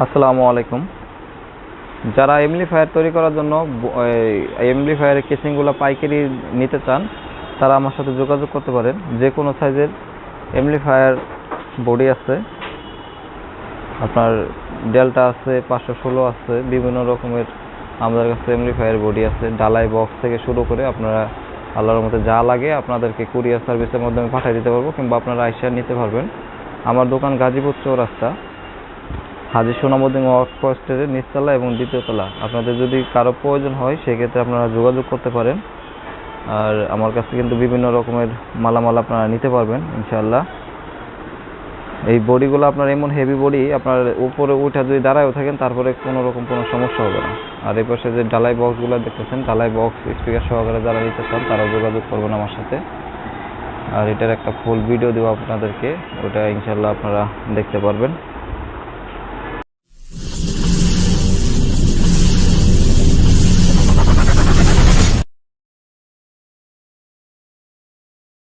আসসালামু আলাইকুম। যারা এমপ্লিফায়ার তৈরি করার জন্য এমপ্লিফায়ারের কেসিংগুলো পাইকারি নিতে চান, তারা আমার সাথে যোগাযোগ করতে পারেন। যে কোনো সাইজের এমপ্লিফায়ার বডি আছে, আপনার ডেল্টা আছে, পাঁচশো ষোলো আছে, বিভিন্ন রকমের আমাদের কাছে এমপ্লিফায়ার বডি আছে। ডালাই বক্স থেকে শুরু করে আপনারা আল্লাহর মতো যা লাগে আপনাদেরকে কুরিয়ার সার্ভিসের মাধ্যমে পাঠিয়ে দিতে পারব কিংবা আপনারা আইসা নিতে পারবেন। আমার দোকান গাজীপুর চৌরাস্তা। হাজি সোনামুদ্দিন ওয়ার্কপোস্টের নিচতলা এবং দ্বিতীয় তলা। আপনাদের যদি কারও প্রয়োজন হয়, সেক্ষেত্রে আপনারা যোগাযোগ করতে পারেন। আর আমার কাছে কিন্তু বিভিন্ন রকমের মালামাল আপনারা নিতে পারবেন ইনশাল্লাহ এই বডিগুলো আপনার এমন হেভি বডি আপনার উপরে উঠা যদি দাঁড়ায়ও থাকেন, তারপরে কোনো রকম কোনো সমস্যা হবে না। আর এই পাশে যে ডালাই বক্সগুলো দেখতেছেন ডালাই বক্স স্পিকার সহকারে যারা নিতে চান তারা যোগাযোগ করবেন আমার সাথে। আর এটার একটা ফুল ভিডিও দেবো আপনাদেরকে, ওটা ইনশাল্লাহ আপনারা দেখতে পারবেন।